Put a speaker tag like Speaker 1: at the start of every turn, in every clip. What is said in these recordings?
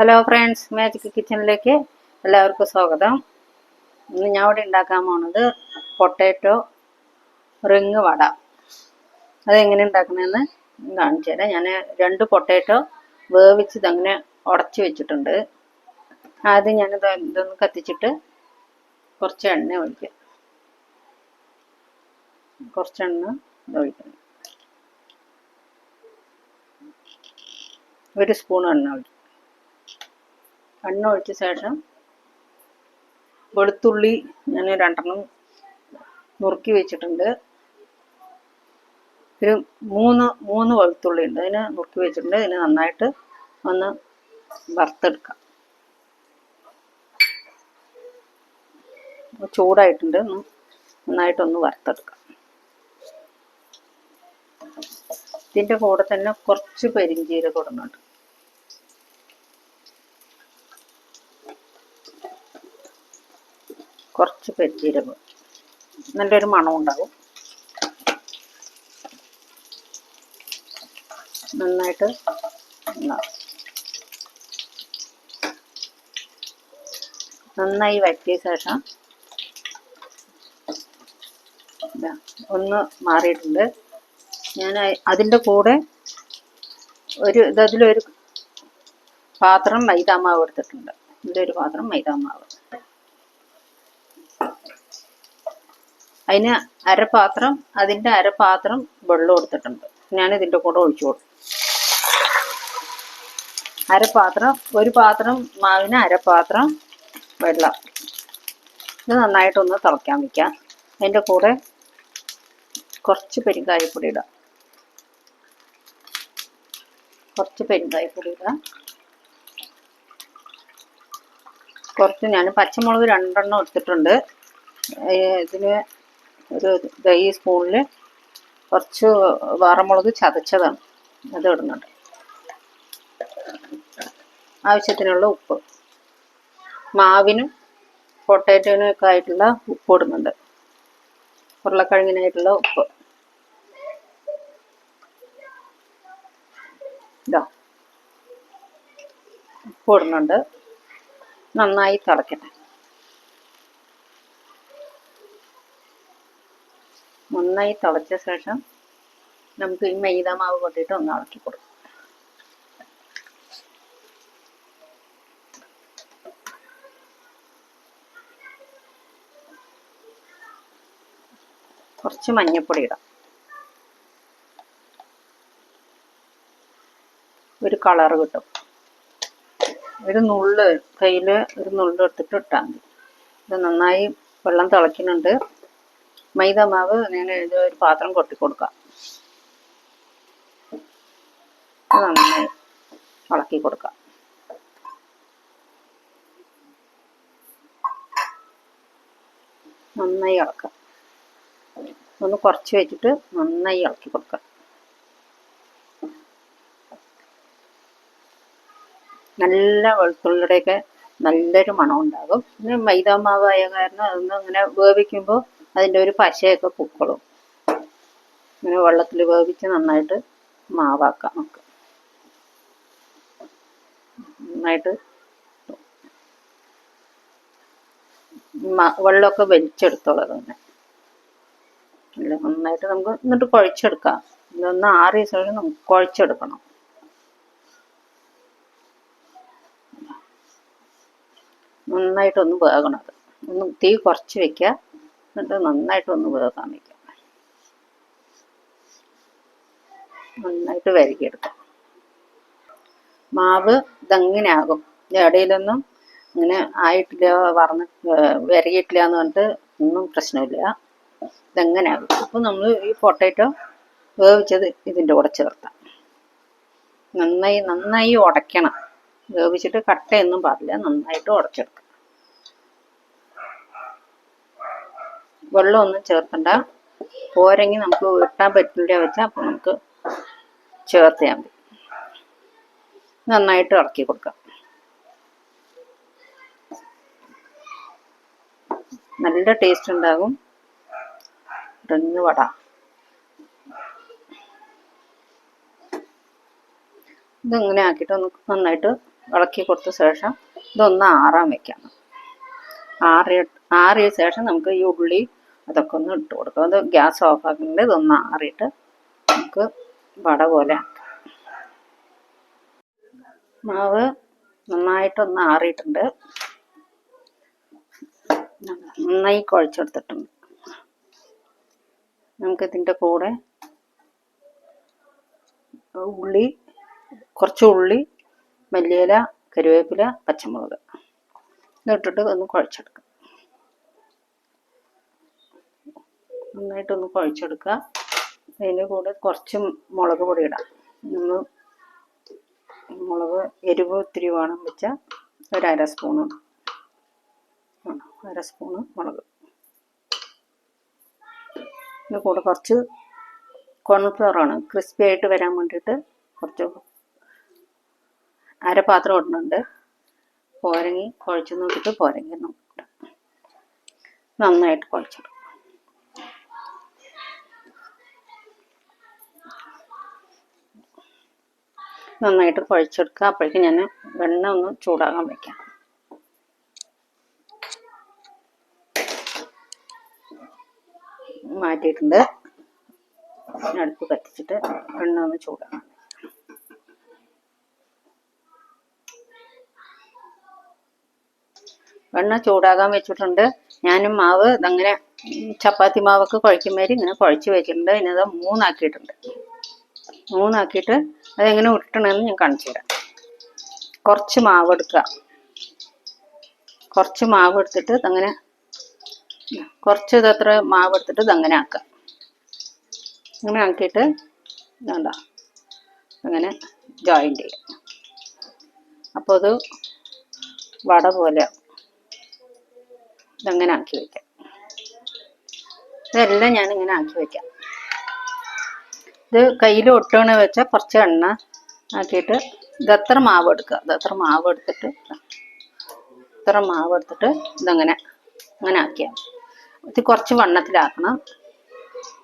Speaker 1: Hello friends magic കിച്ചണിലേക്ക് എല്ലാവർക്കും സ്വാഗതം. ഇന്ന് ഞാൻ ഇവിടെ ഉണ്ടാക്കാൻ പോണത് പൊട്ടാറ്റോ റിങ് വട. അതെങ്ങനെ ഉണ്ടാക്കണമെന്ന് കാണിച്ചു തരാം. ഞാൻ രണ്ട് പൊട്ടാറ്റോ വേവിച്ച് ഇതങ്ങനെ ഉടച്ച് വെച്ചിട്ടുണ്ട്. ആദ്യം ഞാൻ ഇതൊന്ന് കത്തിച്ചിട്ട് കുറച്ച് എണ്ണ ഒഴിക്കാം. കുറച്ച് എണ്ണ ഒഴിക്കണം. ഒരു സ്പൂൺ എണ്ണ ഒഴിക്കും. എണ്ണ ശേഷം വെളുത്തുള്ളി ഞാൻ രണ്ടെണ്ണം നുറുക്കി വെച്ചിട്ടുണ്ട്. ഒരു മൂന്ന് മൂന്ന് വെളുത്തുള്ളി ഉണ്ട്. അതിനെ നുറുക്കി വെച്ചിട്ടുണ്ട്. അതിനെ നന്നായിട്ട് ഒന്ന് വറുത്തെടുക്കാം. ചൂടായിട്ടുണ്ട്. ഒന്ന് നന്നായിട്ടൊന്ന് വറുത്തെടുക്കാം. ഇതിന്റെ കൂടെ തന്നെ കുറച്ച് പെരിഞ്ചീരകം ഇടുന്നുണ്ട്. കുറച്ച് പെരുജീരകം നല്ലൊരു മണം ഉണ്ടാവും നന്നായിട്ട്. നന്നായി വറ്റിയ ശേഷം ഒന്ന് മാറിയിട്ടുണ്ട്. ഞാൻ അതിന്റെ കൂടെ ഒരു ഇതിലൊരു പാത്രം മൈദാമാവ് എടുത്തിട്ടുണ്ട്. ഇതിലൊരു പാത്രം മൈദാമാവ്. അതിന് അരപാത്രം അതിന്റെ അരപാത്രം വെള്ളം എടുത്തിട്ടുണ്ട്. ഞാൻ ഇതിന്റെ കൂടെ ഒഴിച്ചു കൊടുക്കും. അരപാത്രം ഒരു പാത്രം മാവിന് അരപാത്രം വെള്ളം. ഇത് നന്നായിട്ടൊന്ന് തിളയ്ക്കാൻ വയ്ക്കാം അതിന്റെ കൂടെ കുറച്ച് പെരുങ്കായപ്പൊടി ഇടാം. കുറച്ച് പെരുങ്കായപ്പൊടി ഇടാം. കുറച്ച് ഞാൻ പച്ചമുളക് രണ്ടെണ്ണം എടുത്തിട്ടുണ്ട്. ഇതിന് ഒരു ഈ സ്പൂണിൽ കുറച്ച് വാറമുളക് ചതച്ചതാണ്. അത് ഇടുന്നുണ്ട്. ആവശ്യത്തിനുള്ള ഉപ്പ്. മാവിനും പൊട്ടാറ്റോനും ഒക്കെ ആയിട്ടുള്ള ഉപ്പ് ഇടുന്നുണ്ട്. ഉരുളക്കിഴങ്ങിനായിട്ടുള്ള ഉപ്പ്. ഇതാ. ഉപ്പ് ഇടുന്നുണ്ട്. നന്നായി തിളക്കട്ടെ. നന്നായി തിളച്ച ശേഷം നമുക്ക് ഈ മൈദ മാവ് കൊട്ടിട്ട് ഒന്ന് ഇളക്കി കൊടുക്കാം. കുറച്ച് മഞ്ഞൾപ്പൊടി ഇടാം. ഒരു കളർ കിട്ടും. ഒരു നുള്ള് കയ്യിൽ ഒരു നുള്ള് എടുത്തിട്ട് ഇട്ടാൽ മതി. ഇത് നന്നായി വെള്ളം തിളയ്ക്കുന്നുണ്ട്. മൈദ മാവ് ഞാൻ ഒരു പാത്രം കൊട്ടി കൊടുക്കാം. നന്നായി ഇളക്കി കൊടുക്കാം. നന്നായി ഇളക്കാം. ഒന്ന് കുറച്ച് വെച്ചിട്ട് നന്നായി ഇളക്കി കൊടുക്കാം. നല്ല വെളുത്തുള്ളിയുടെയൊക്കെ നല്ലൊരു മണം ഉണ്ടാകും പിന്നെ മൈദ മാവായ കാരണം അതൊന്നും അങ്ങനെ വേവിക്കുമ്പോൾ അതിന്റെ ഒരു പശയൊക്കെ പൊക്കോളും. ഇങ്ങനെ വെള്ളത്തിൽ വേവിച്ച് നന്നായിട്ട് മാവാക്കാം നമുക്ക്. നന്നായിട്ട് വെള്ളമൊക്കെ വലിച്ചെടുത്തോളാം തന്നെ നന്നായിട്ട് നമുക്ക് എന്നിട്ട് കുഴച്ചെടുക്കാം. ഇതൊന്ന് ആറ് ദിവസം നമുക്ക് കുഴച്ചെടുക്കണം. നന്നായിട്ടൊന്ന് വേകണം അത്. ഒന്ന് തീ കുറച്ച് വെക്കുക. എന്നിട്ട് നന്നായിട്ടൊന്ന് വേകാൻ വെക്കുക നന്നായിട്ട് വരകിയെടുക്കാം. മാവ് ഇതങ്ങനെ ആകും ഇടയിലൊന്നും ഇങ്ങനെ ആയിട്ടില്ല വറന്ന് വരകിയിട്ടില്ല എന്ന് പറഞ്ഞിട്ട് ഒന്നും പ്രശ്നമില്ല. ഇതെങ്ങനെ ആകും അപ്പോൾ നമ്മൾ ഈ പൊട്ടേറ്റോ വേവിച്ചത് ഇതിന്റെ കൂടെ ചേർത്താം. നന്നായി നന്നായി ഉടയ്ക്കണം. വേവിച്ചിട്ട് കട്ടയൊന്നും പാടില്ല. നന്നായിട്ട് ഉടച്ചെടുക്കാം. വെള്ളമൊന്നും ചേർക്കണ്ട. പോരെങ്കിൽ നമുക്ക് വെട്ടാൻ പറ്റില്ല വെച്ചാൽ അപ്പോൾ നമുക്ക് ചേർത്താൽ മതി. നന്നായിട്ട് ഇളക്കി കൊടുക്കാം. നല്ല ടേസ്റ്റ് ഉണ്ടാകും. റിങ് വട. ഇതിങ്ങനെ ആക്കിയിട്ട് ഒന്ന് നന്നായിട്ട് ഇളക്കി കൊടുത്ത ശേഷം ഇതൊന്ന് ആറാൻ വെക്കാം ആറി ആറിയ ശേഷം നമുക്ക് ഈ ഉള്ളി അതൊക്കെ ഒന്ന് ഇട്ട് കൊടുക്കുക അത് ഗ്യാസ് ഓഫ് ആക്കുന്നുണ്ട് ഇതൊന്ന് ആറിയിട്ട് നമുക്ക് വട പോലെ മാവ് നന്നായിട്ടൊന്ന് ആറിയിട്ടുണ്ട്. നന്നായി കുഴച്ചെടുത്തിട്ടുണ്ട്. നമുക്കിതിന്റെ കൂടെ ഉള്ളി കുറച്ച് ഉള്ളി മല്ലിയില കരുവേപ്പില പച്ചമുളക് ഇതിട്ടിട്ട് ഒന്ന് കുഴച്ചെടുക്കുക നന്നായിട്ടൊന്ന് കുഴച്ചെടുക്കുക. അതിന്റെ കൂടെ കുറച്ച് മുളക് പൊടി ഇടാം. നമ്മൾ മുളക് എരിവ് ഒത്തിരി വേണം വെച്ചാൽ ഒരു അര സ്പൂണ്. അര സ്പൂണ് മുളക്. ഇതിന്റെ കൂടെ കുറച്ച് കോൺഫ്ലവറാണ് ക്രിസ്പി ആയിട്ട് വരാൻ വേണ്ടിയിട്ട് കുറച്ച് അരപാത്രം ഇടുന്നുണ്ട്. പോരങ്ങി കുഴച്ച് നോക്കിയിട്ട് പോരങ്ങി നോക്കിയിട്ട് നന്നായിട്ട് കുഴച്ചിടും നന്നായിട്ട് കുഴച്ചെടുക്കുക. അപ്പോഴേക്കും ഞാൻ വെണ്ണ ഒന്ന് ചൂടാകാൻ വയ്ക്കാം മാറ്റിയിട്ടുണ്ട്. അടുപ്പ് കത്തിച്ചിട്ട് വെണ്ണ ഒന്ന് ചൂടാകാം വെണ്ണ ചൂടാകാൻ വെച്ചിട്ടുണ്ട്. ഞാനും മാവ് അങ്ങനെ ചപ്പാത്തി മാവൊക്കെ കുഴക്കുമാതിരി ഇങ്ങനെ കുഴച്ച് വെച്ചിട്ടുണ്ട്. ഇനി അത് മൂന്നാക്കിയിട്ടുണ്ട്. മൂന്നാക്കിയിട്ട് അതെങ്ങനെ ഉരുട്ടണമെന്ന് ഞാൻ കാണിച്ചു തരാം. കുറച്ച് മാവ് എടുക്കുക. കുറച്ച് മാവ് എടുത്തിട്ട് അങ്ങനെ കുറച്ച് ഇതത്ര മാവ് എടുത്തിട്ട് ഇതങ്ങനെ ആക്കുക. അങ്ങനെ ആക്കിയിട്ട് വേണ്ട അങ്ങനെ ജോയിന്റ് ചെയ്യാം അപ്പോൾ അത് വട പോലെ. ഇതങ്ങനെ ആക്കി വയ്ക്കാം. ഇതെല്ലാം ഞാൻ ഇങ്ങനെ ആക്കി വെക്കാം ഇത് കയ്യിൽ ഒട്ടണ വെച്ചാൽ കുറച്ച് എണ്ണ ആക്കിയിട്ട് ഇതത്ര മാവ് എടുക്കുക. ഇതത്ര മാവ് എടുത്തിട്ട് ഇത്ര മാവ് എടുത്തിട്ട് ഇതങ്ങനെ അങ്ങനെ ആക്കിയാൽ ഇത് കുറച്ച് വണ്ണത്തിലാക്കണം.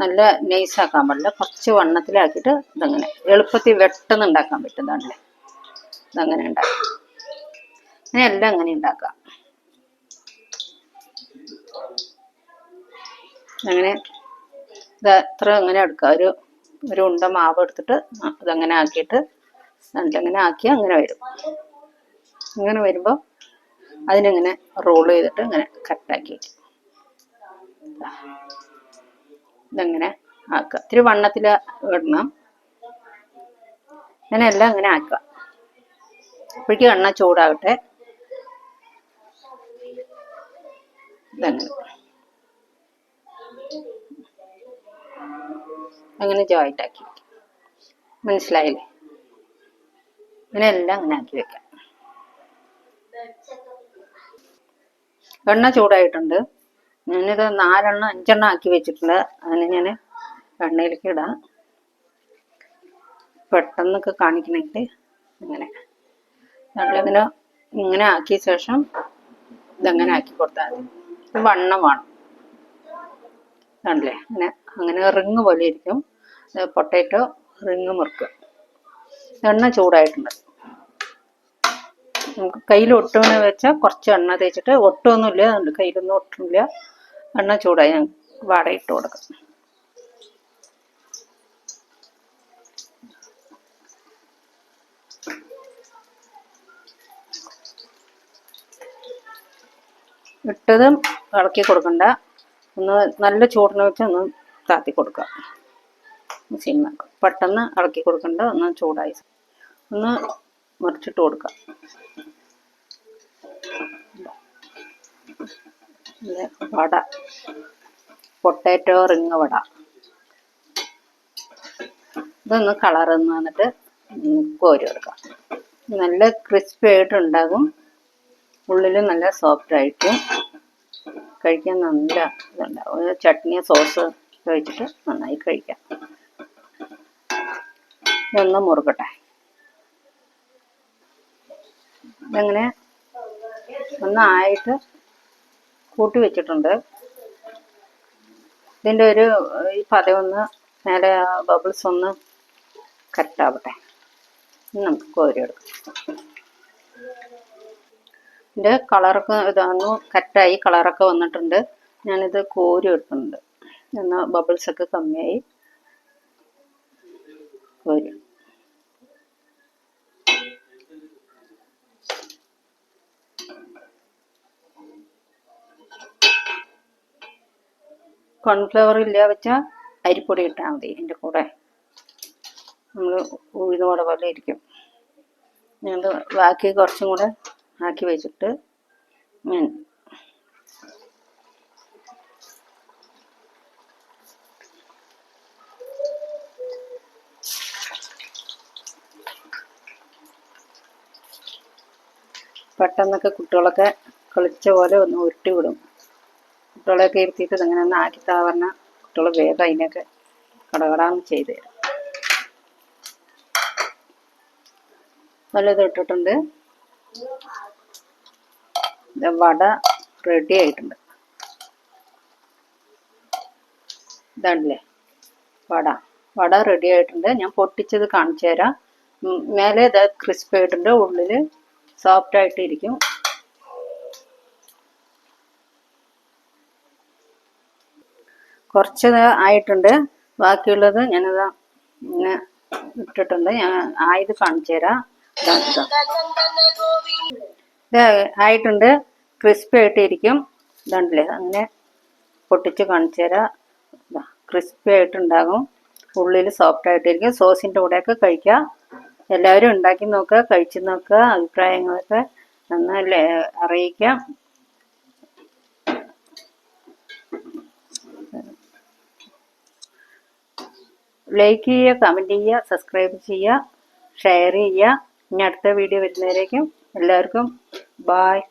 Speaker 1: നല്ല നൈസാക്കാൻ പാടില്ല. കുറച്ച് വണ്ണത്തിലാക്കിയിട്ട് ഇതങ്ങനെ എളുപ്പത്തിൽ വെട്ടെന്ന് ഉണ്ടാക്കാൻ പറ്റുന്നതാണല്ലേ ഇതങ്ങനെ ഉണ്ടാക്കാം. അങ്ങനെ എല്ലാം അങ്ങനെ ഉണ്ടാക്കാം. അങ്ങനെ ഇത് അത്ര അങ്ങനെ എടുക്കുക. ഒരു ഒരു ഉണ്ട മാവ് എടുത്തിട്ട് അതങ്ങനെ ആക്കിയിട്ട് അങ്ങനെ ആക്കി അങ്ങനെ വരും. അങ്ങനെ വരുമ്പോൾ അതിനങ്ങനെ റോൾ ചെയ്തിട്ട് ഇങ്ങനെ കട്ടാക്കി ഇതങ്ങനെ ആക്കുക. ഇത്തിരി വണ്ണത്തിൽ ഇടണം. അങ്ങനെ എല്ലാം അങ്ങനെ ആക്കുക. അപ്പോഴേക്കും എണ്ണ ചൂടാകട്ടെ. ഇതങ്ങനെ. അങ്ങനെ ജോയിന്റ് ആക്കി മനസ്സിലായില്ലേ? അങ്ങനെ എല്ലാം അങ്ങനെ ആക്കി വെക്കാം. എണ്ണ ചൂടായിട്ടുണ്ട്. ഞാനിത് നാലെണ്ണം അഞ്ചെണ്ണം ആക്കി വെച്ചിട്ടുണ്ട് അതിന് ഞാൻ എണ്ണയിലേക്ക് ഇടാം. പെട്ടെന്നൊക്കെ കാണിക്കണമെങ്കിൽ അങ്ങനെ. നമ്മളിങ്ങനെ ഇങ്ങനെ ആക്കിയ ശേഷം ഇതങ്ങനെ ആക്കി കൊടുത്താൽ മതി. വണ്ണം വേണം. കണ്ടില്ലേ? അങ്ങനെ അങ്ങനെ റിങ് പോലെ ഇരിക്കും. പൊട്ടേറ്റോ റിങ് മുറുക്ക്. എണ്ണ ചൂടായിട്ടുണ്ട്. നമുക്ക് കയ്യിൽ ഒട്ടുമെന്ന് വെച്ചാൽ കുറച്ച് എണ്ണ തേച്ചിട്ട് ഒട്ടുമൊന്നുമില്ല അതുകൊണ്ട് കയ്യിലൊന്നും ഒട്ടുമില്ല എണ്ണ ചൂടായി ഞാൻ വടയിട്ട് കൊടുക്കാം. ഇട്ടതും ഇളക്കി കൊടുക്കണ്ട. ഒന്ന് നല്ല ചൂടിന് വെച്ച് ഒന്ന് താത്തി കൊടുക്കുക. സിമ്മാക്കുക പെട്ടെന്ന് ഇളക്കി കൊടുക്കേണ്ട ഒന്ന് ചൂടായി. ഒന്ന് മറിച്ചിട്ട് കൊടുക്കുക വട. പൊട്ടാറ്റോ റിങ് വട. ഇതൊന്ന് കളറൊന്ന് വന്നിട്ട് കോരി കൊടുക്കാം. നല്ല ക്രിസ്പി ആയിട്ടുണ്ടാകും. ഉള്ളിൽ നല്ല സോഫ്റ്റ് ആയിരിക്കും. കഴിക്കാൻ നല്ല ഇതുണ്ടാവും ചട്നി സോസ് കഴിച്ചിട്ട് നന്നായി കഴിക്കാം. ഇതൊന്ന് മുറുകട്ടെ ഇതങ്ങനെ? ഒന്നായിട്ട് കൂട്ടി വെച്ചിട്ടുണ്ട്. ഇതിന്റെ ഒരു ഈ പതയൊന്ന് നേരെ ബബിൾസ് ഒന്ന് കറക്റ്റാവട്ടെ നമുക്ക് കോരി എടുക്കാം. ഇതിന്റെ കളറൊക്കെ ഇതാന്നു കറ്റായി കളറൊക്കെ വന്നിട്ടുണ്ട്. ഞാനിത് കോരി എടുക്കുന്നുണ്ട് എന്നാൽ ബബിൾസൊക്കെ കമ്മിയായി. കോരി. കോൺഫ്ലവർ ഇല്ല വെച്ചാൽ അരിപ്പൊടി ഇട്ടാൽ മതി ഇതിന്റെ കൂടെ. നമ്മൾ ഉഴുന്ന പോലെ ഇരിക്കും. ഞാൻ ബാക്കി കുറച്ചും കൂടെ ആക്കി വെച്ചിട്ട് ഞാൻ പെട്ടെന്നൊക്കെ കുട്ടികളൊക്കെ കളിച്ച പോലെ ഒന്ന് ഉരുട്ടി വിടും. കുട്ടികളെയൊക്കെ ഇരുത്തിയിട്ട് ഇങ്ങനെ ഒന്ന് ആക്കി താ പറഞ്ഞാൽ കുട്ടികൾ വേഗം അതിനൊക്കെ കടകടാന്ന് ചെയ്ത് തരും. നല്ലത് ഇട്ടിട്ടുണ്ട്. ഇത് വട റെഡി ആയിട്ടുണ്ട്. ഇതാണല്ലേ? വട. വട റെഡി ആയിട്ടുണ്ട്. ഞാൻ പൊട്ടിച്ചത് കാണിച്ചു തരാം. മേലെ ഇത് ക്രിസ്പി ആയിട്ടുണ്ട്. ഉള്ളിൽ സോഫ്റ്റ് ആയിട്ട് ഇരിക്കും കുറച്ച് ആയിട്ടുണ്ട്. ബാക്കിയുള്ളത് ഞാനത് ഇങ്ങനെ ഇട്ടിട്ടുണ്ട്. ഞാൻ ആയത് കാണിച്ചു തരാം. ഇത് ആയിട്ടുണ്ട്. ക്രിസ്പി ആയിട്ട് ഇരിക്കും ഇതാണ്ടല്ലേ? അങ്ങനെ പൊട്ടിച്ച് കാണിച്ചു തരാം. ക്രിസ്പി ആയിട്ടുണ്ടാകും. ഉള്ളിൽ സോഫ്റ്റ് ആയിട്ടിരിക്കും. സോസിന്റെ കൂടെയൊക്കെ കഴിക്കാം. എല്ലാവരും ഉണ്ടാക്കി നോക്കുക കഴിച്ച് നോക്കുക അഭിപ്രായങ്ങളൊക്കെ നന്നായി അറിയിക്കാം. ലൈക്ക് ചെയ്യുക കമന്റ് ചെയ്യുക സബ്സ്ക്രൈബ് ചെയ്യുക ഷെയർ ചെയ്യുക. ഇനി അടുത്ത വീഡിയോ വരുന്നവരേക്കും എല്ലാവർക്കും ബായ്